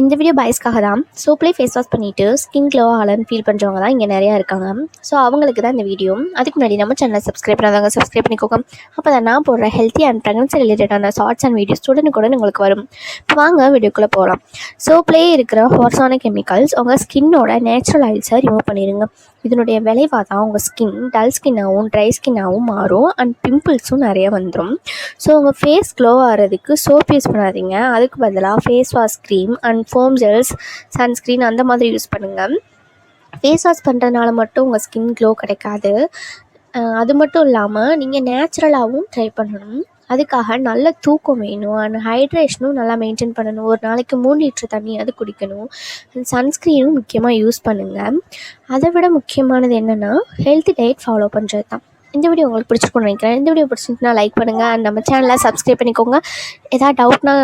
இந்த வீடியோ பாய்ஸ்க்காக தான் சோப்லேயே ஃபேஸ் வாஷ் பண்ணிவிட்டு ஸ்கின் க்ளோ ஆகலன்னு ஃபீல் பண்ணுறவங்க தான் இங்கே நிறையா இருக்காங்க. ஸோ அவங்களுக்கு தான் இந்த வீடியோ அதுக்கு முன்னாடி நம்ம சேனலை சப்ஸ்கிரைப் பண்ணாதவங்க சப்ஸ்கிரைப் பண்ணிக்கோங்க. அப்போ தான் நான் போடுற ஹெல்த்தி அண்ட் ப்ரெக்னன்சி ரிலேட்டடான ஷார்ட்ஸ் அண்ட் வீடியோஸ் உடனுக்குடன் உங்களுக்கு வரும். இப்போ வாங்க வீடியோக்குள்ளே போகலாம் சோப்லேயே இருக்கிற ஹார்ஸான கெமிக்கல்ஸ் உங்கள் ஸ்கின்னோட நேச்சுரல் ஆயில்ஸை ரிமூவ் பண்ணிடுங்க இதனுடைய விளைவாக தான் உங்கள் ஸ்கின் டல் ஸ்கின்னாகவும் ட்ரை ஸ்கின்னாகவும் மாறும். அண்ட் பிம்பிள்ஸும் நிறைய வந்துடும் ஸோ உங்கள் ஃபேஸ் க்ளோ ஆகிறதுக்கு சோப் யூஸ் பண்ணாதீங்க. அதுக்கு பதிலாக face wash cream and foam gels sunscreen அந்த மாதிரி யூஸ் பண்ணுங்கள் ஃபேஸ் வாஷ் பண்ணுறதுனால மட்டும் உங்கள் ஸ்கின் க்ளோ கிடைக்காது. அது மட்டும் இல்லாமல் நீங்கள் நேச்சுரலாகவும் ட்ரை பண்ணணும். அதுக்காக நல்ல தூக்கம் வேணும் அண்ட் ஹைட்ரேஷனும் நல்லா மெயின்டைன் பண்ணணும். ஒரு நாளைக்கு மூணு லிட்டர் தண்ணியாவது குடிக்கணும். சன்ஸ்க்ரீனும் முக்கியமாக யூஸ் பண்ணுங்கள் அதை விட முக்கியமானது என்னென்னா ஹெல்த் டயட் ஃபாலோ பண்ணுறது தான் இந்த வீடியோ உங்களுக்கு பிடிச்சிருக்கும்னு நினைக்கிறேன். இந்த வீடியோ பிடிச்சிருந்துச்சுன்னா லைக் பண்ணுங்கள் அண்ட் நம்ம சேனலை சப்ஸ்கிரைப் பண்ணிக்கோங்க. ஏதாவது டவுட்னா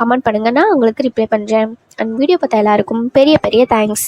கமெண்ட் பண்ணுங்கள் நான் உங்களுக்கு ரிப்ளை பண்ணுறேன் அண்ட் வீடியோ பார்த்தா எல்லாருக்கும் பெரிய பெரிய தேங்க்ஸ்